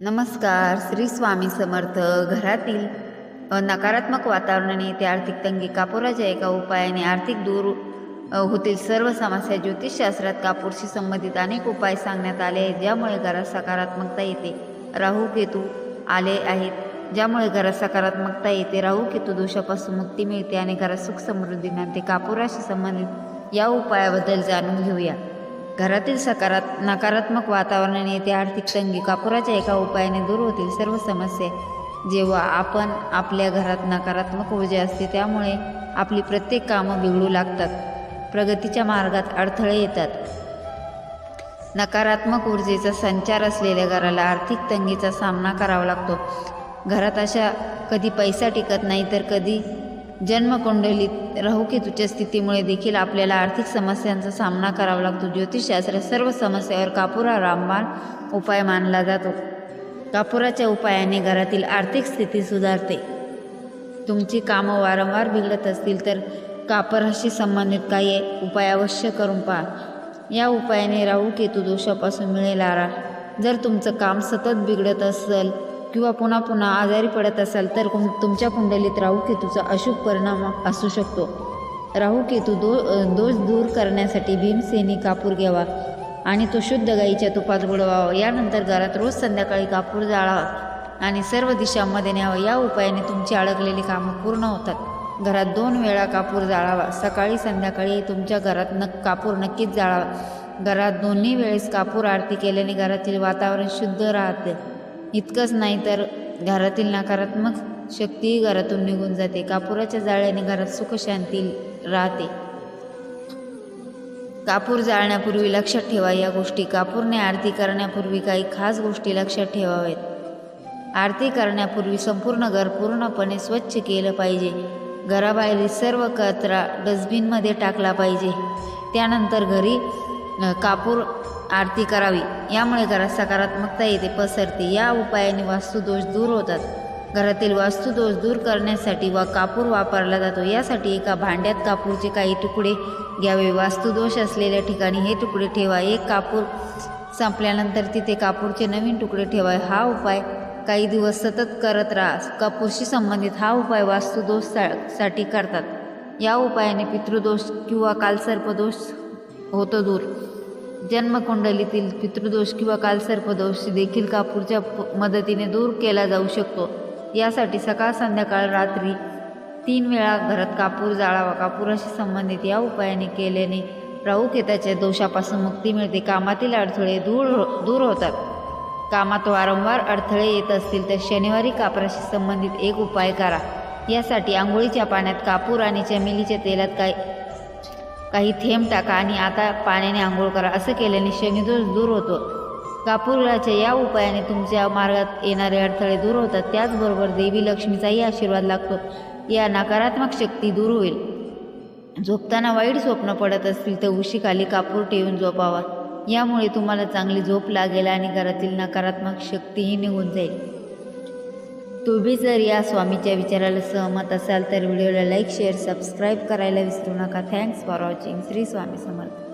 नमस्कार श्री स्वामी समर्थ घरातील नकारात्मक वातावरणाने ते आर्थिक तंगी कापुराच्या एका उपायाने आर्थिक दूर होतील सर्व समस्या ज्योतिषशास्त्रात कापूरशी संबंधित अनेक उपाय सांगण्यात आले आहेत ज्यामुळे घरात सकारात्मकता येते राहू केतू आले आहेत. ज्यामुळे घरात सकारात्मकता येते राहू केतू दोषापासून मुक्ती मिळते आणि घरात सुख समृद्धी मिळते कापुराशी संबंधित या उपायाबद्दल जाणून घेऊया. घरातील सकारात नकारात्मक वातावरणाने येते आर्थिक तंगी कापुराच्या एका उपायाने दूर होतील सर्व समस्या. जेव्हा आपण आपल्या घरात नकारात्मक ऊर्जा असते त्यामुळे आपली प्रत्येक कामं बिघडू लागतात. प्रगतीच्या मार्गात अडथळे येतात. नकारात्मक ऊर्जेचा संचार असलेल्या घराला आर्थिक तंगीचा सामना करावा लागतो. घरात अशा कधी पैसा टिकत नाही तर कधी जन्मकुंडलीत राहुकेतूच्या स्थितीमुळे देखील आपल्याला आर्थिक समस्यांचा सामना करावा लागतो. ज्योतिषशास्त्र सर्व समस्यावर कापुरा रामबाण उपाय मानला जातो. कापुराच्या उपायाने घरातील आर्थिक स्थिती सुधारते. तुमची कामं वारंवार बिघडत असतील तर कापराशी संबंधित काही उपाय अवश्य करून पहा. या उपायाने राहू केतू दोषापासून मिळेल आरा जर तुमचं काम सतत बिघडत असेल किंवा पुन्हा पुन्हा आजारी पडत असाल तर तुमच्या कुंडलीत राहू केतूचा अशुभ परिणाम असू शकतो. राहू केतू दो दोष दूर करण्यासाठी भीमसेनी कापूर घ्यावा आणि तो शुद्ध गाईच्या तुपात बुडवावा. यानंतर घरात रोज संध्याकाळी कापूर जाळावा आणि सर्व दिशांमध्ये न्यावा. या उपायाने तुमची अडकलेली कामं पूर्ण होतात. घरात दोन वेळा कापूर जाळावा. सकाळी संध्याकाळी तुमच्या घरात नक कापूर नक्कीच जाळावा. घरात दोन्ही वेळेस कापूर आरती केल्याने घरातील वातावरण शुद्ध राहते. इतकंच नाही तर घरातील नकारात्मक शक्तीही घरातून निघून जाते. कापुराच्या जाळ्याने घरात सुखशांती राहते. कापूर जाळण्यापूर्वी लक्षात ठेवा या गोष्टी. कापूरने आरती करण्यापूर्वी काही खास गोष्टी लक्षात ठेवाव्यात. आरती करण्यापूर्वी संपूर्ण घर पूर्णपणे स्वच्छ केलं पाहिजे. घराबाहेरील सर्व कचरा डस्टबिनमध्ये टाकला पाहिजे. त्यानंतर घरी कापूर आरती करावी. यामुळे घरात सकारात्मकता येते पसरते. या उपायाने वास्तुदोष दूर होतात. घरातील वास्तुदोष दूर करण्यासाठी वा कापूर वापरला जातो. यासाठी एका भांड्यात कापूरचे काही तुकडे घ्यावे. वास्तुदोष असलेल्या ठिकाणी हे तुकडे ठेवा. एक कापूर संपल्यानंतर तिथे कापूरचे नवीन तुकडे ठेवा. हा उपाय काही दिवस सतत करत राहा. कापूरशी संबंधित हा उपाय वास्तुदोष सा साठी करतात. या उपायाने पितृदोष किंवा कालसर्पदोष होतो दूर. जन्मकुंडलीतील पितृदोष किंवा कालसर्पदोष देखील कापूरच्या मदतीने दूर केला जाऊ शकतो. यासाठी सकाळ संध्याकाळ रात्री तीन वेळा घरात कापूर जाळावा. कापूराशी संबंधित या उपायाने केल्याने राहू केताच्या दोषापासून मुक्ती मिळते. कामातील अडथळे दूर हो- दूर होतात. कामात वारंवार अडथळे येत असतील तर शनिवारी कापराशी संबंधित एक उपाय करा. यासाठी आंघोळीच्या पाण्यात कापूर आणि चमेलीच्या तेलात काही काही थेंब टाका आणि आता पाण्याने आंघोळ करा. असं केल्याने शनिदोष दूर होतो. कापुराच्या या उपायाने तुमच्या मार्गात येणारे अडथळे दूर होतात. त्याचबरोबर देवी लक्ष्मीचाही आशीर्वाद लागतो. या नकारात्मक शक्ती दूर होईल. झोपताना वाईट स्वप्न पडत असतील तर उशीखाली कापूर ठेवून झोपावा. यामुळे तुम्हाला चांगली झोप लागेल आणि घरातील नकारात्मक शक्तीही निघून जाईल. तुम्ही जर या स्वामीच्या विचाराला सहमत असाल तर व्हिडिओला लाईक शेअर सबस्क्राईब करायला विसरू नका. Thanks for watching Shri Swami Samarth.